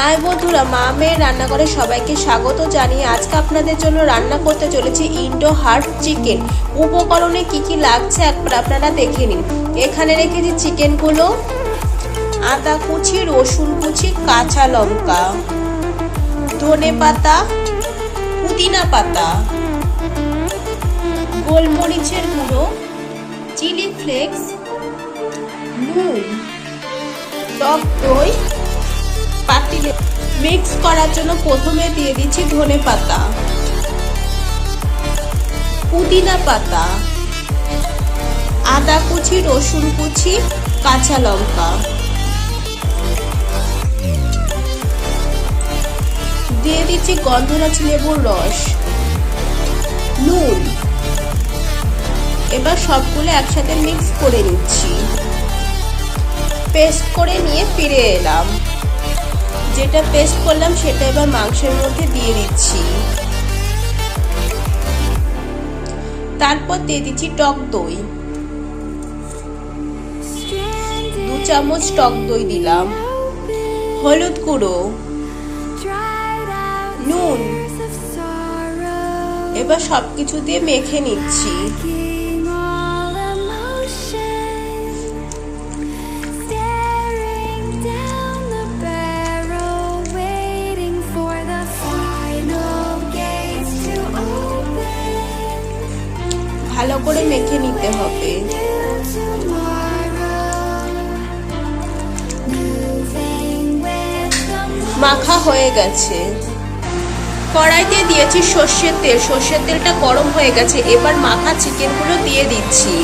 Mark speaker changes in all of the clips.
Speaker 1: High বন্ধুরা, মা মেয়ের রান্নাঘরে সবাইকে স্বাগত জানিয়ে আজকে আপনাদের জন্য রান্না করতে চলেছি ইন্ডো হার্ট চিকেন। উপকরণে কি কি লাগছে একবার আপনারা দেখে নিন। এখানে রেখেছি চিকেনগুলো, আদা কুচি, রসুন কুচি, কাঁচা লঙ্কা, ধনে পাতা, পুদিনা পাতা, গোলমরিচের গুঁড়ো, চিলি ফ্লেক্স, নুন, টক দই পাতিলে মিক্স করার জন্য প্রথমে দিয়ে দিচ্ছি ধনে পাতা, পুদিনা পাতা, আদা কুচি, রসুন কুচি, কাঁচা লঙ্কা। দিয়ে দিচ্ছি গন্ধরাজ লেবুর রস, নুন। এবার সবগুলো একসাথে মিক্স করে নিচ্ছি। পেস্ট করে নিয়ে ফিরে এলাম। যেটা পেস্ট করলাম সেটা এবার মাংসের মধ্যে দিয়ে দিচ্ছি। তারপর দিয়ে দিচ্ছি টক দই। দু চামচ টক দই দিলাম। হলুদ গুঁড়ো। নুন। এবার সবকিছু দিয়ে মেখে নিচ্ছি। ভালো করে মেখে নিতে হবে। মাখা হয়ে গেছে। কড়াইতে দিয়েছি সর্ষের তেল। সর্ষের তেলটা গরম হয়ে গেছে। এবার মাখা চিকেনগুলো দিয়ে দিচ্ছি।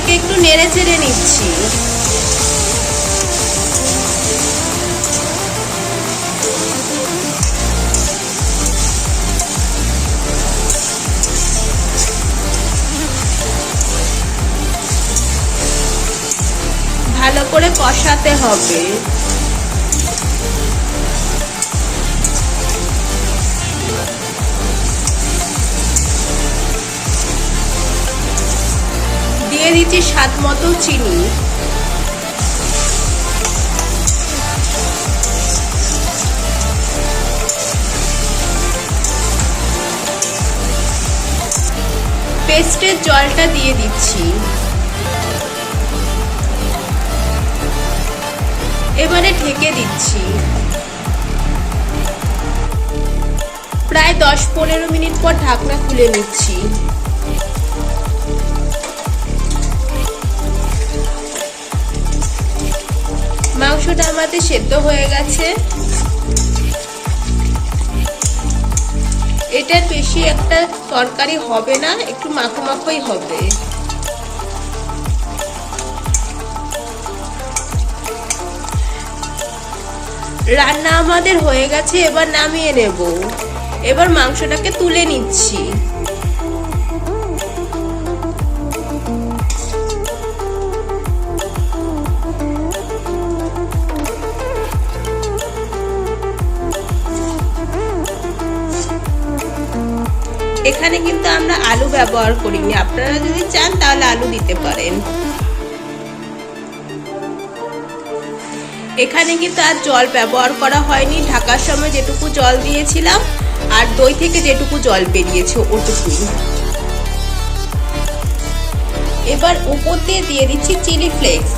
Speaker 1: এটাকে একটু নেড়ে চেড়ে নিচ্ছি। ভালো করে কষাতে হবে। দিয়ে দিচ্ছি স্বাদ মতো চিনি। পেস্টের জলটা দিয়ে দিচ্ছি। এবারে ঢেকে দিচ্ছি। প্রায় দশ পনেরো মিনিট পর ঢাকনা খুলে নিচ্ছি। মাংসটা আমাদের সেদ্ধ হয়ে গেছে। এটার বেশি একটা তরকারি হবে না, একটু মাখো মাখোই হবে। রান্না আমাদের হয়ে গেছে, এবার নামিয়ে নেব। এবার মাংসটাকে তুলে নিচ্ছি। এখানে কিন্তু আমরা আলু ব্যবহার করিনি। আপনারা যদি চান তাহলে আলু দিতে পারেন। এখানে কিন্তু আর জল ব্যবহার করা হয়নি। ঢাকার সময় যেটুকু জল দিয়েছিলাম আর দই থেকে যেটুকু জল বেরিয়েছে ওটুকুই। এবার উপর দিয়ে দিয়ে দিচ্ছি চিলি ফ্লেক্স।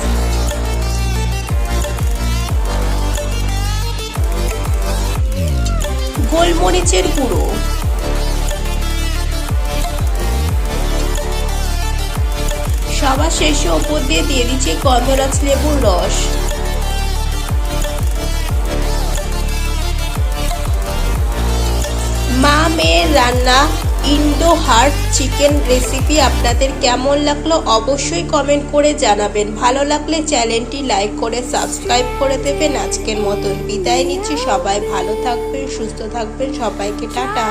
Speaker 1: গোলমরিচের গুঁড়ো। সবার শেষে ওপর দিয়ে দিয়ে দিচ্ছি গন্ধরাজ লেবুর রস। মা মেয়ের রান্না ইন্ডো হার্ট চিকেন রেসিপি আপনাদের কেমন লাগল অবশ্যই কমেন্ট করে জানাবেন। ভালো লাগলে চ্যানেলটি লাইক করে, সাবস্ক্রাইব করে দেবেন। আজকের মতন বিদায় নিচ্ছি। সবাই ভালো থাকবেন, সুস্থ থাকবেন। সবাইকে টাটা।